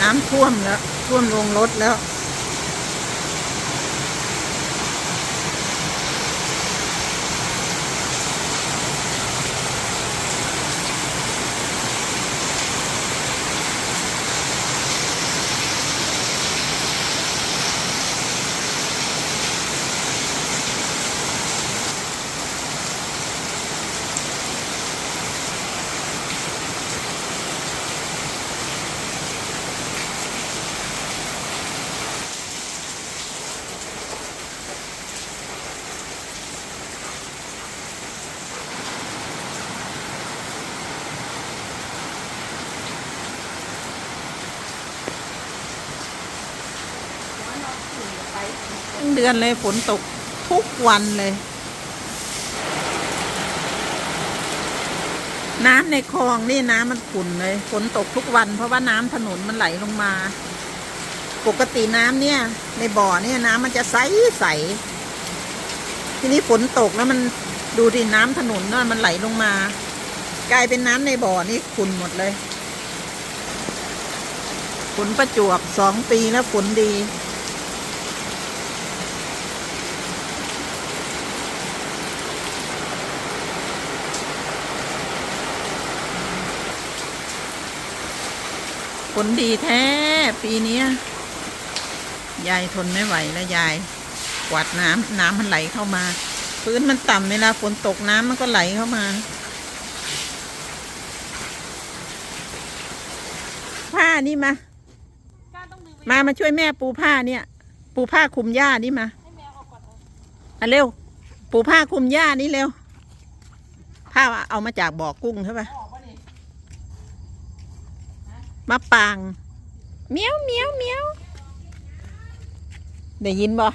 น้ำท่วมแล้ว ท่วมลงรถแล้ว ดือนเลยฝนตกทุกวันเลย น้ำในคลองนี่น้ำมันขุ่นเลยฝนตกทุกวัน เพราะว่าน้ำถนนมันไหลลงมา ปกติน้ำเนี่ย ในบ่อเนี่ยน้ำมันจะใสใสทีนี้ฝนตกแล้วมันดูดิน้ำถนนน่ะมันไหลลงมา กลายเป็นน้ำในบ่อนี่ขุ่นหมดเลยฝนประจวบสองปีแล้วฝนดี ฝนดีแท้ ปีนี้ยายทนไม่ไหวแล้วยายกวาดน้ำน้ำมันไหลเข้ามา พื้นมันต่ำเวลาฝนตกน้ำมันก็ไหลเข้ามาผ้านี่มา มามาช่วยแม่ปูผ้าเนี่ย ปูผ้าคลุมหญ้านี่มาอะเร็ว ปูผ้าคลุมหญ้านี่เร็วผ้าเอามาจากบ่อกุ้งใช่ปะ มะปางเมียวเมียวเมียวได้ยินบ่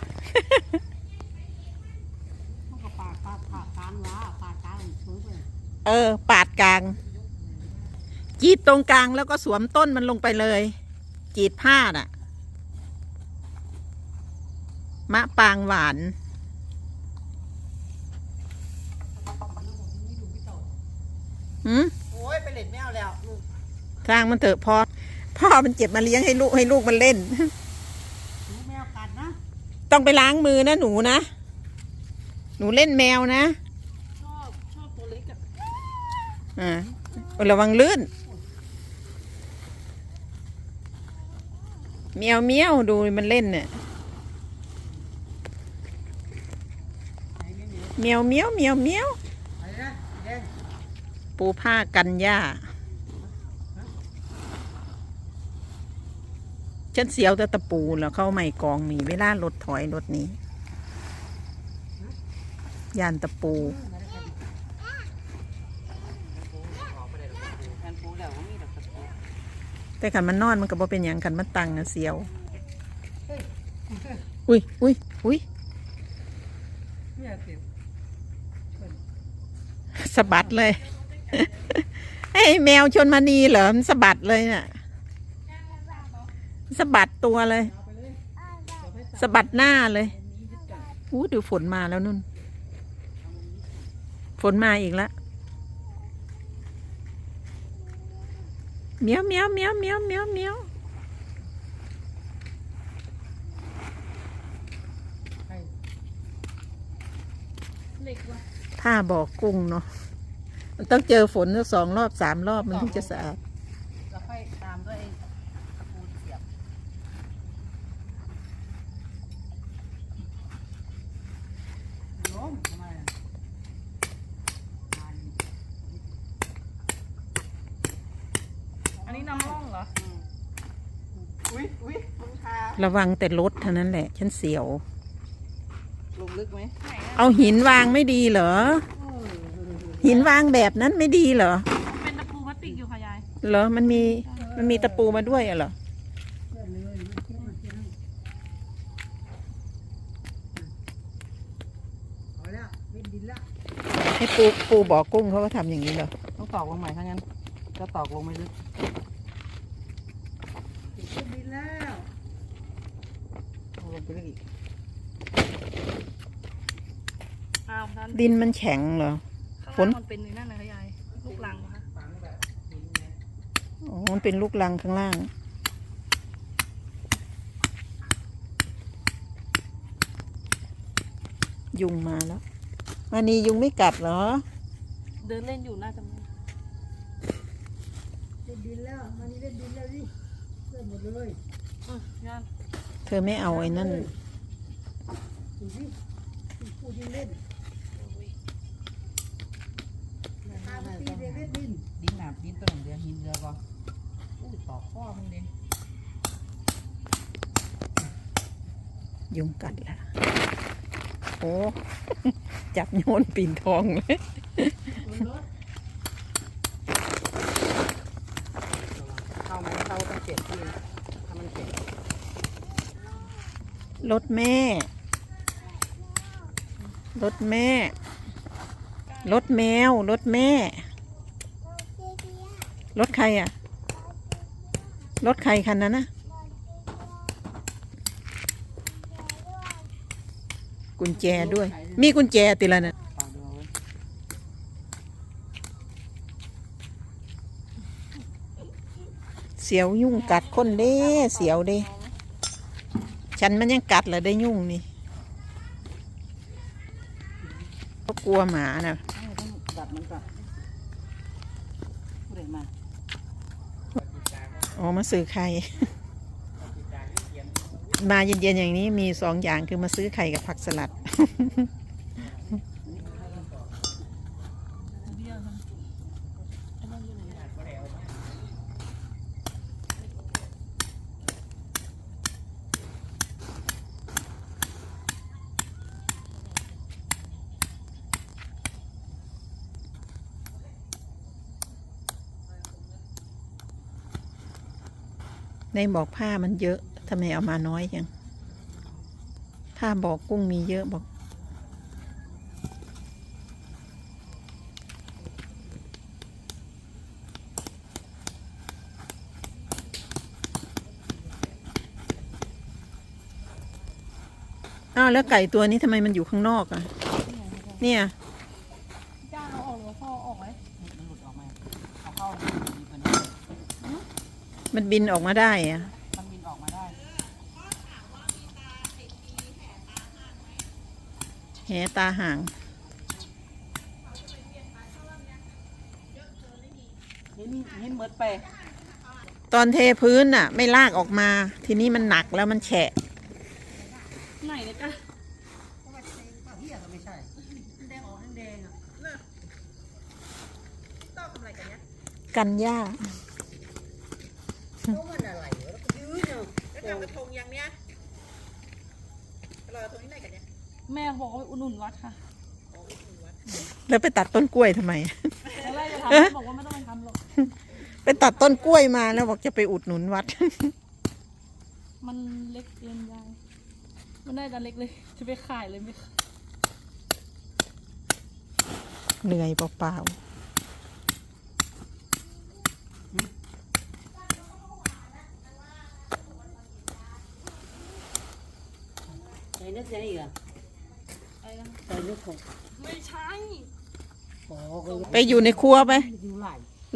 เขาก็ปาดปาดปาดกลางว่าปาดกลางสูงไปเออ ปาดกลาง จีดตรงกลางแล้วก็สวมต้นมันลงไปเลย จีดผ้าน่ะ มะปางหวาน หืมโอ้ยไปเล่นแมวแล้วลูกทางมันเถอะพอพ่ อมันเจ็บมาเลี้ยงให้ลูกให้ลูกมันเล่น หนูแมวกัดนะต้องไปล้างมือนะหนูนะ หนูเล่นแมวนะ ชอบชอบตัวเล็กอะอ่าระวังลื่นเมียวเมียวดูมันเล่นเนี่ยไหนเนี่ยเนี่ยเมียวเมียวเมียวเมียวอะไรนะแดง ปูผ้ากันหญ้า ฉันเสียวแต่ตะปูแล้วเข้าไม่กองมีเวลารถถอยรถนี้ยานตะปูแต่ขันมันนอนมันก็บ่เป็นอย่างขันมันตังนะเสียว อุ้ยอุ้ยอุ้ยสะบัดเลยไอ้แมวชนมานีเหรอมันสะบัดเลยน่ะ สะบัดตัวเลยสะบัดหน้าเลยอู้ดูฝนมาแล้วนุ่น ฝนมาอีกแล้วเมียวเมียวเมียวเมียวเมียวเมียวเล็กวะถ้าบอกกุ้งเนาะ มันต้องเจอฝนสักสองรอบสามรอบมันถึงจะสะอาด แล้วค่อยตามด้วยตะปูเสียบล้มทำไมอะอันนี้น้ำร่ องเหรออุ้ยอุ้ยมึงทาระวังแต่รถเท่านั้นแหละ ฉันเสียว ลงลึกไหมเอาหินวางไม่ดีเหรอ หินวางแบบนั้นไม่ดีเหรอ เป็นตะปูพลาสติกอยู่ค่ะยายเหรอ มันมี มันมีตะปูมาด้วยอะเหรอ เอาแล้วเป็นดินแล้วให้ปูปูบ่อกุ้งเขาก็ทำอย่างนี้เหรอต้องตอกลงใหม่ถ้างั้นจะตอกลงไม่ลึก นี่ดินมันแข็งเหรอฝนมันเป็นนั่นเลยค่ะยายลูกลังเหรอคะอ๋อมันเป็นลูกรังข้างล่าง ยุงมาแล้วมานนี้ยุงไม่กลับเหรอ เดินเล่นอยู่น่าจะมีเล่นดินแล้วมันนี้เล่นดินแล้วดิเล่นหมดเลย เออยาย เธอไม่เอาไอ้นั่นดูสิพูดยิงเล่นตามตีเด็กเล่นดินดินหนาบดินตัวหนึ่งเดือนหินเรือบ่อู้ตอกข้อมึงเด่นยุงกัดแล้วโอ้ จับโยนปีนทองเลย เข้าไหมเข้าต้องเจ็บที่ถ้ามันเจ็บ รถแม่ รถแม่ รถแมว รถแม่ รถใครอะ รถใครคันนั้นนะกุญแจด้วย มีกุญแจติละนะเอาไว้เสียวยุ่งกัดคนเด้ เสียวเด้ ฉันมันยังกัดเลยได้ยุ่งนี่ก็กลัวหมานะเอาต้องดับมันก่อนพูดเลยมาอ๋อมาซื้อไข่มาเย็นๆอย่างนี้มีสองอย่างคือมาซื้อไข่กับผักสลัด เบี้ยวนะไอ้นั่นอยู่ไหน ในบอกผ้ามันเยอะทำไมเอามาน้อยยังผ้าบอกกุ้งมีเยอะบอก อ้าวแล้วไก่ตัวนี้ทำไมมันอยู่ข้างนอกอะ เนี่ย จ้าเอาออกหรือว่าพ่อเอาออกไหม มันหลุดออกมาเอาเข้าดีกว่านี้ มันบินออกมาได้อะมันบินออกมาได้ แหตาห่าง หินหินเมิดไป ตอนเทพื้นน่ะ ไม่ลากออกมา ทีนี้มันหนักแล้วมันแฉะ ไหนเลยจ้าเฮียก็ไม่ใช่แดงออกแดงอะกันหญ้าเพราะมันอะไรวะแล้วก็ยืนเนาะแล้วทำกระทงยังเนี้ยเรากระทงที่ไหนกันเนี่ยแม่บอกว่าไปอุดหนุนวัดค่ะแล้วไปตัดต้นกล้วยทำไม ตอนแรกจะทำแม่บอกว่าไม่ต้องไปทำหรอก ไปตัดต้นกล้วยมาแล้วบอกจะไปอุดหนุนวัด มันเล็กเกินยายมันได้แต่เล็กเลย จะไปขายเลยไหมคะ เหนื่อยเปล่าในึกใจอีกอะอะไรนะใจนึกของไม่ใช่ขอก็ๆไปอยู่ในครัวไปอยู่ไหล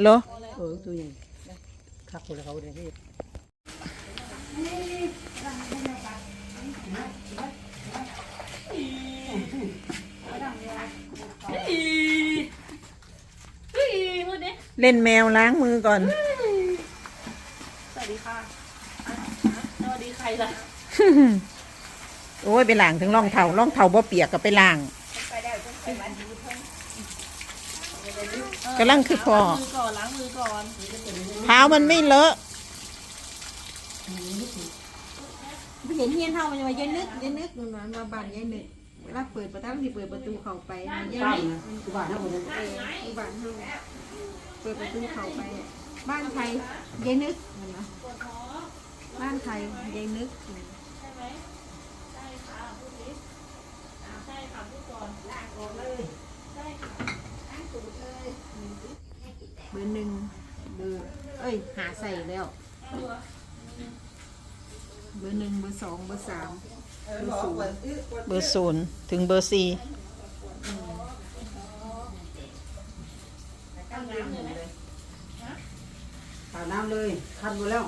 เหรอเออตัวใหญ่คักคนเขาเลยที่อีอีมือเด้เล่นแมวล้างมือก่อน สวัสดีค่ะ สวัสดีใครล่ะ โอ้ยไปล้างถึงร่องเท้าร่องเท้าบ่เปียกก็ไปล้างกำลังคือพอมือก่อนล้างมือก่อนเท้ามันไม่เลอะเห็นเฮียนเท่ามันจะมาเยายนึกเยายนึกมันมาบานเยายนึกเวลาเปิดประตูที่เปิดประตูเข้าไปเยายนึกนะกูบ้านนะคนนั้นเออที่บ้านเฮาเปิดประตูเข้าไปบ้านใครยายนึกเห็นไหมบ้านใครยายนึก เบอร์หนึ่งเบอร์เอ้ย หาใส่แล้ว เบอร์หนึ่งเบอร์สองเบอร์สามเบอร์ศูนย์เบอร์ศูนย์ถึงเบอร์สี่อาบน้ำเลยคันหมดแล้ว